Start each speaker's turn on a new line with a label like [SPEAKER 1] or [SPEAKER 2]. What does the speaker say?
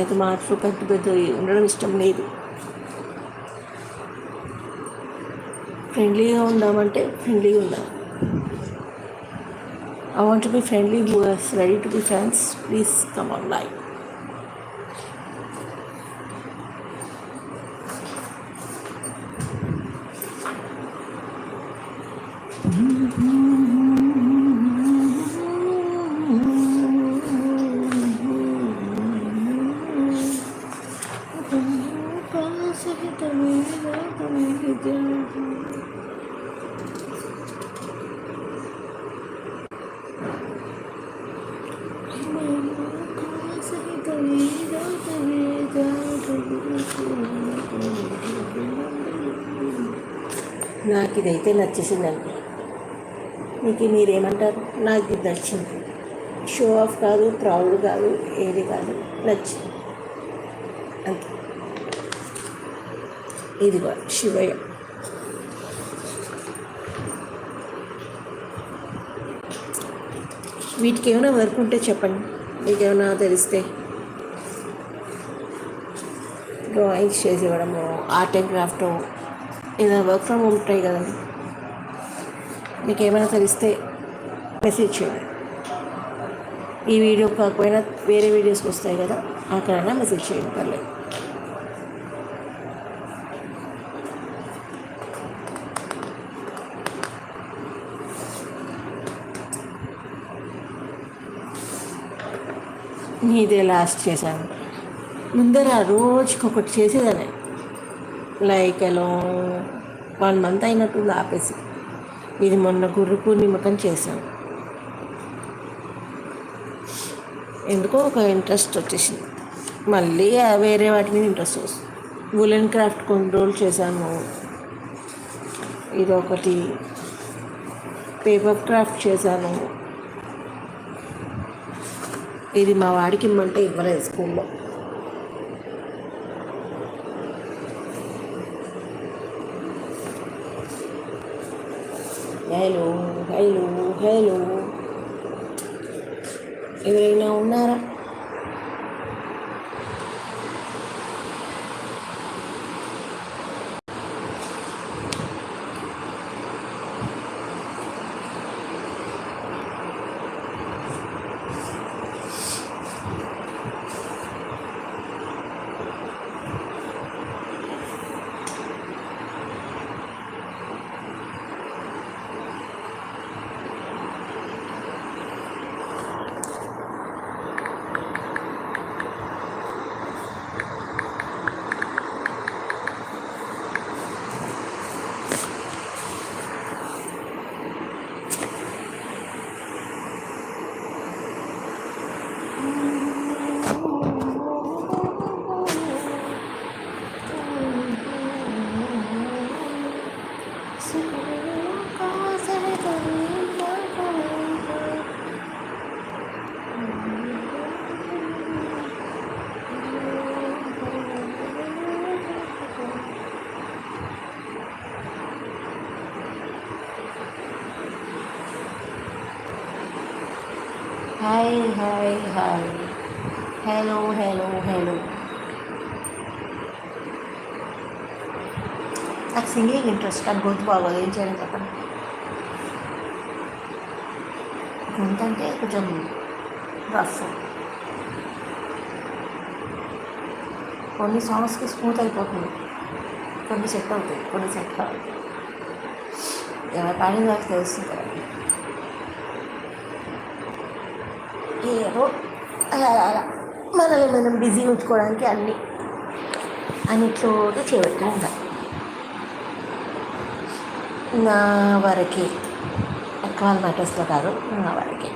[SPEAKER 1] అయితే మాటలు పెద్ద పెద్ద ఉండడం ఇష్టం లేదు. ఫ్రెండ్లీగా ఉందామంటే ఫ్రెండ్లీగా ఉందాం. I want be friendly who is ready to be friends please come on live నాకు ఇదైతే నచ్చేసిందండి. మీకు మీరేమంటారు? నాకు ఇది నచ్చింది. షో ఆఫ్ కాదు ప్రౌడ్ కాదు ఏది కాదు నచ్చింది. అంతే. ఇదిగో శివయ్య. వీటికి ఏమైనా వర్క్ ఉంటే చెప్పండి. మీకు ఏమైనా తెలిస్తే. డ్రాయింగ్స్ చేసి ఇవ్వడము ఆర్ట్ అండ్ క్రాఫ్ట్. ఏదైనా వర్క్ ఫ్రమ్ హోమ్ ఉంటాయి కదండి మీకు ఏమైనా తెలిస్తే మెసేజ్ చేయండి. ఈ వీడియో కాకపోయినా వేరే వీడియోస్కి వస్తాయి కదా అక్కడైనా మెసేజ్ చేయండి పర్లేదు. మీదే లాస్ట్ చేశాను. ముందర రోజుకి ఒకటి చేసేదాన్ని. లైక్ ఎలా వన్ మంత్ అయినట్టుంది ఆపేసి. ఇది మొన్న గుర్రు పూర్ణిమకం చేశాను ఎందుకో ఒక ఇంట్రెస్ట్ వచ్చేసింది. మళ్ళీ వేరే వాటి మీద ఇంట్రెస్ట్ వస్తుంది. వులెన్ క్రాఫ్ట్ కొన్ని రోజులు చేశాను. ఇది ఒకటి పేపర్ క్రాఫ్ట్ చేశాను. ఇది మా వాడికి ఇమ్మంటే ఇవ్వలేదు స్కూల్లో. హలో హలో హలో ఎవరైనా ఉన్నారా hi hi hi hello hello hello నాకు సింగింగ్ ఇంట్రెస్ట్ నాకు గొంతు బాగోదు ఏం చేయాలి చెప్పండి గొంతు అంటే కొంచెం రఫ్ కొన్ని సాంగ్స్కి స్మూత్ అయిపోతుంది కొన్ని సెట్ అవుతాయి కొన్ని సెట్ కావు ఎవరి పాడిన నాకు తెలుస్తుంది కదా ఏదో అలా అలా మనల్ని మనం బిజీ ఉంచుకోవడానికి అన్ని అన్నిట్లో చేపెడుతూ ఉండాలి నా వరకే ఎక్కువ మ్యాటర్స్లో కాదు నా వరకే.